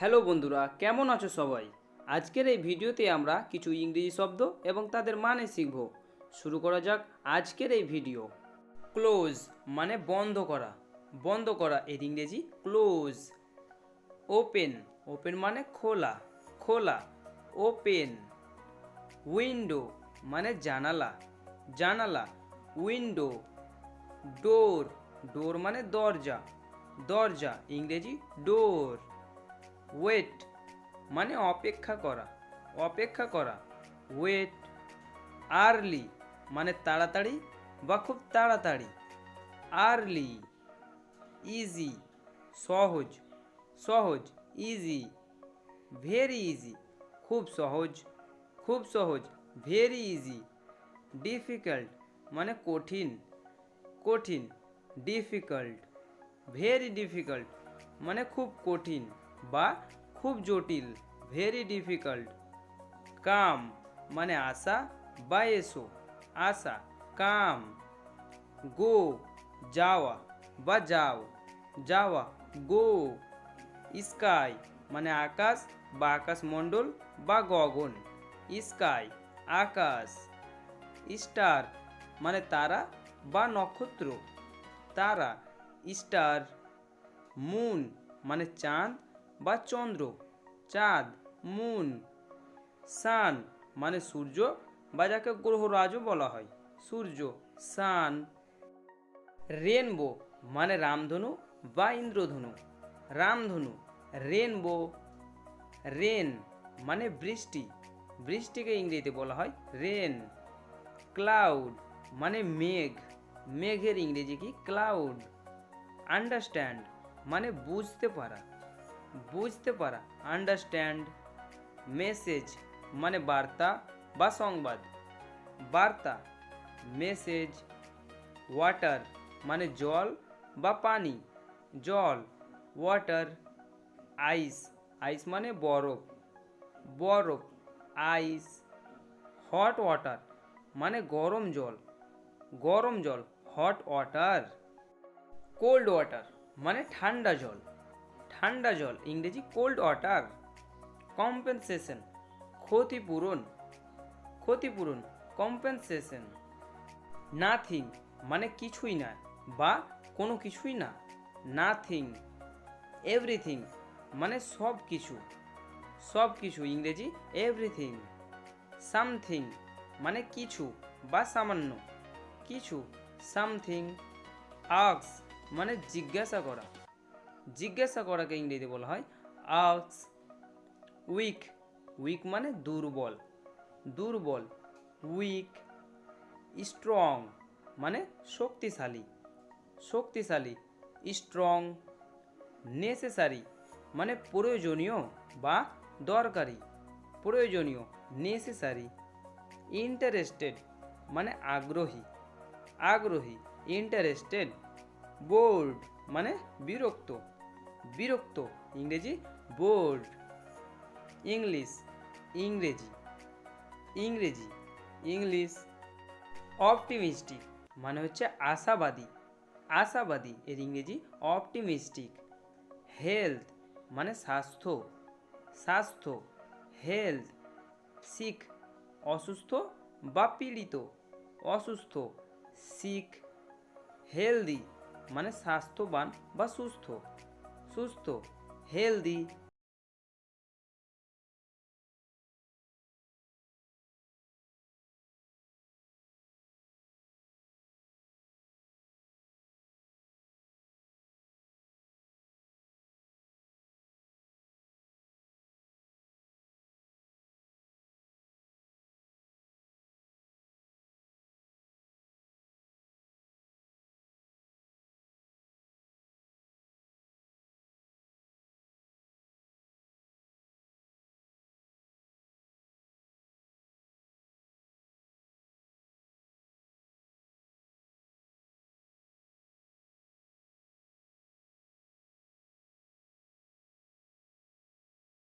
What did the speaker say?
Hello বন্ধুরা, কেমন আছো সবাই? আজকের এই ভিডিওতে আমরা কিছু ইংরেজি শব্দ এবং তাদের মানে শিখব। শুরু করা যাক আজকের এই ভিডিও। ক্লোজ মানে বন্ধ করা। বন্ধ করা এর ইংরেজি ক্লোজ। ওপেন ওপেন মানে খোলা খোলা। ওপেন। উইন্ডো মানে জানালা জানালা। উইন্ডো। ডোর ডোর মানে দরজা দরজা ইংরেজি ডোর। ওয়েট মানে অপেক্ষা করা অপেক্ষা করা ওয়েট আর্লি মানে তাড়াতাড়ি বা খুব তাড়াতাড়ি আর্লি ইজি সহজ সহজ ইজি ভেরি ইজি খুব সহজ খুব সহজ ভেরি ইজি ডিফিকাল্ট মানে কঠিন কঠিন ডিফিকাল্ট ভেরি ডিফিকাল্ট মানে খুব কঠিন বা খুব জটিল ভেরি ডিফিকাল্ট কাম মানে আসা বা এসো আসা কাম গো যাওয়া বা যাও যাওয়া গো স্কাই মানে আকাশ বা আকাশমণ্ডল বা গগন স্কাই আকাশ স্টার মানে তারা বা নক্ষত্র তারা স্টার মুন মানে চাঁদ বা চন্দ্র, চাঁদ, মুন, সান মানে সূর্য বা যাকে গ্রহরাজও বলা হয়। সূর্য, সান, রেনবো মানে রামধনু বা ইন্দ্রধনু। রামধনু, রেনবো, রেন মানে বৃষ্টি। বৃষ্টিকে ইংরেজিতে বলা হয় রেন। ক্লাউড মানে মেঘ। মেঘের ইংরেজি কি? ক্লাউড। আন্ডারস্ট্যান্ড মানে বুঝতে পারা। বুঝতে পারা আন্ডারস্ট্যান্ড মেসেজ মানে বার্তা বা সংবাদ বার্তা মেসেজ ওয়াটার মানে জল বা পানি জল ওয়াটার আইস আইস মানে বরফ বরফ আইস হট ওয়াটার মানে গরম জল গরম জল হট ওয়াটার কোল্ড ওয়াটার মানে ঠান্ডা জল ঠান্ডা জল, ইংরেজি কোল্ড ওয়াটার কম্পেনসেশন ক্ষতিপূরণ ক্ষতিপূরণ কম্পেনসেশন নাথিং মানে কিছুই না বা কোনো কিছুই না নাথিং এভরিথিং মানে সব কিছু সব কিছু, ইংরেজি এভরিথিং সামথিং মানে কিছু বা সামান্য, কিছু সামথিং আক্স মানে জিজ্ঞাসা করা। জিজ্ঞাসা করাকে ইংরেজিতে বলা হয় আক্স উইক। উইক মানে দুর্বল। দুর্বল, উইক, স্ট্রং মানে শক্তিশালী। শক্তিশালী, স্ট্রং, নেসেসারি মানে প্রয়োজনীয় বা দরকারি। প্রয়োজনীয়, নেসেসারি। ইন্টারেস্টেড মানে আগ্রহী। আগ্রহী, ইন্টারেস্টেড। বোর্ড মানে বিরক্ত। বিরক্ত, ইংরেজি বোর্ড, ইংলিশ, ইংরেজি ইংরেজি, ইংলিশ, অপটিমিস্টিক মানে হচ্ছে আশাবাদী আশাবাদী এর ইংরেজি অপটিমিস্টিক, হেলথ মানে স্বাস্থ্য স্বাস্থ্য, হেলথ শিখ অসুস্থ বা পীড়িত, অসুস্থ শিখ হেলদি মানে স্বাস্থ্যবান বা সুস্থ। সুস্থ হেলদি